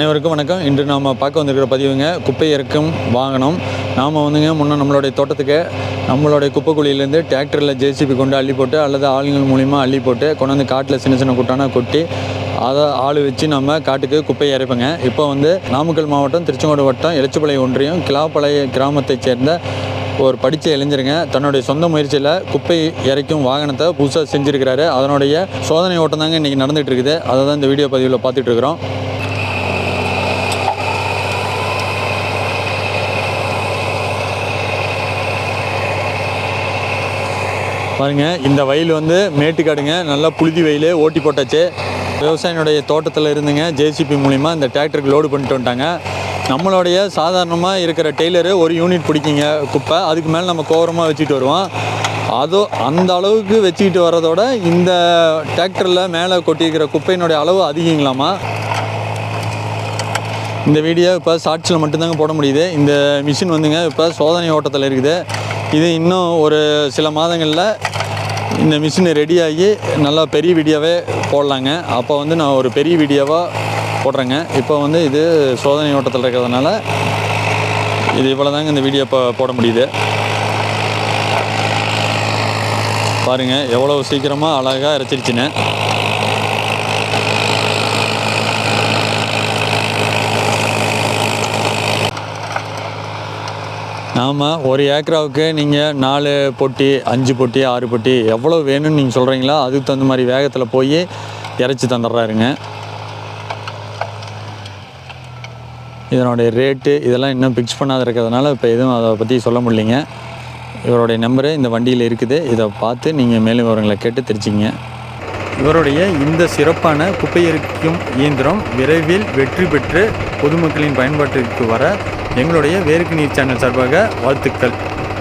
அனைவருக்கும் வணக்கம். இன்று நாம் பார்க்க வந்திருக்கிற பதிவுங்க குப்பை இறக்கும் வாகனம். நாம் வந்துங்க முன்னே நம்மளுடைய தோட்டத்துக்கு நம்மளுடைய குப்பை குழியிலேருந்து டிராக்டரில் ஜேசிபி கொண்டு அள்ளி போட்டு அல்லது ஆளுங்கள் மூலிமா அள்ளி போட்டு கொண்டு வந்து காட்டில் சின்ன சின்ன குட்டானா கொட்டி அதை ஆள் வச்சு நம்ம காட்டுக்கு குப்பையை இறைப்போங்க. இப்போ வந்து நாமக்கல் மாவட்டம் திருச்செங்கோடு வட்டம் எலச்சிப்பாளையம் ஒன்றியம் கிளாப்பாளைய கிராமத்தைச் சேர்ந்த ஒரு படித்த இளைஞருங்க. தன்னுடைய சொந்த முயற்சியில் குப்பை இறைக்கும் வாகனத்தை புதுசாக செஞ்சுருக்கிறாரு. அதனுடைய சோதனை ஓட்டம் தாங்க இன்றைக்கி நடந்துகிட்டு இருக்குது. அதை தான் இந்த வீடியோ பதிவில் பார்த்துட்டு பாருங்க இந்த வயல் வந்து மேட்டுக்காடுங்க நல்லா புழுதி வயல் ஓட்டி போட்டாச்சு. விவசாயினுடைய தோட்டத்தில் இருந்துங்க ஜேசிபி மூலிமா இந்த டிராக்டருக்கு லோடு பண்ணிட்டு வந்துட்டாங்க. நம்மளுடைய சாதாரணமாக இருக்கிற டெய்லரு ஒரு யூனிட் பிடிக்குங்க குப்பை. அதுக்கு மேலே நம்ம கோரமாக வச்சுட்டு வருவோம். அதோ அந்த அளவுக்கு வச்சுக்கிட்டு வர்றதோட இந்த டிராக்டரில் மேலே கொட்டியிருக்கிற குப்பையினுடைய அளவு அதிகங்களாமா? இந்த வீடியோ இப்போ ஷார்ட்ஸில் மட்டும்தாங்க போட முடியுது. இந்த மிஷின் வந்துங்க இப்போ சோதனை ஓட்டத்தில் இருக்குது. இது இன்னும் ஒரு சில மாதங்களில் இந்த மிஷின் ரெடியாகி நல்லா பெரிய வீடியோவே போடலாங்க. அப்போ வந்து நான் ஒரு பெரிய வீடியோவாக போடுறேங்க. இப்போ வந்து இது சோதனை ஓட்டத்தில் இருக்கிறதுனால இது இவ்வளோ தாங்க இந்த வீடியோ இப்போ போட முடியுது. பாருங்கள் எவ்வளோ சீக்கிரமாக அழகாக இறச்சிருச்சுன்னு நாம் ஒரு ஏக்கராவுக்கு நீங்கள் நாலு பொட்டி அஞ்சு பொட்டி ஆறு பொட்டி எவ்வளோ வேணும்னு நீங்கள் சொல்கிறீங்களோ அதுக்கு தகுந்த மாதிரி வேகத்தில் போய் இறச்சி தந்துடுறாருங்க. இதனுடைய ரேட்டு இதெல்லாம் இன்னும் ஃபிக்ஸ் பண்ணாத இருக்கிறதுனால இப்போ எதுவும் அதை பற்றி சொல்ல முடியலைங்க. இவருடைய நம்பரு இந்த வண்டியில் இருக்குது. இதை பார்த்து நீங்கள் மேலும் விவரங்களை கேட்டு தெரிஞ்சுங்க இவருடைய இந்த சிறப்பான குப்பை எரிக்கும் இயந்திரம் விரைவில் வெற்றி பெற்று பொதுமக்களின் பயன்பாட்டிற்கு வர எங்களுடைய வேருக்கு நீர் சேனல் சார்பாக வாழ்த்துக்கள்.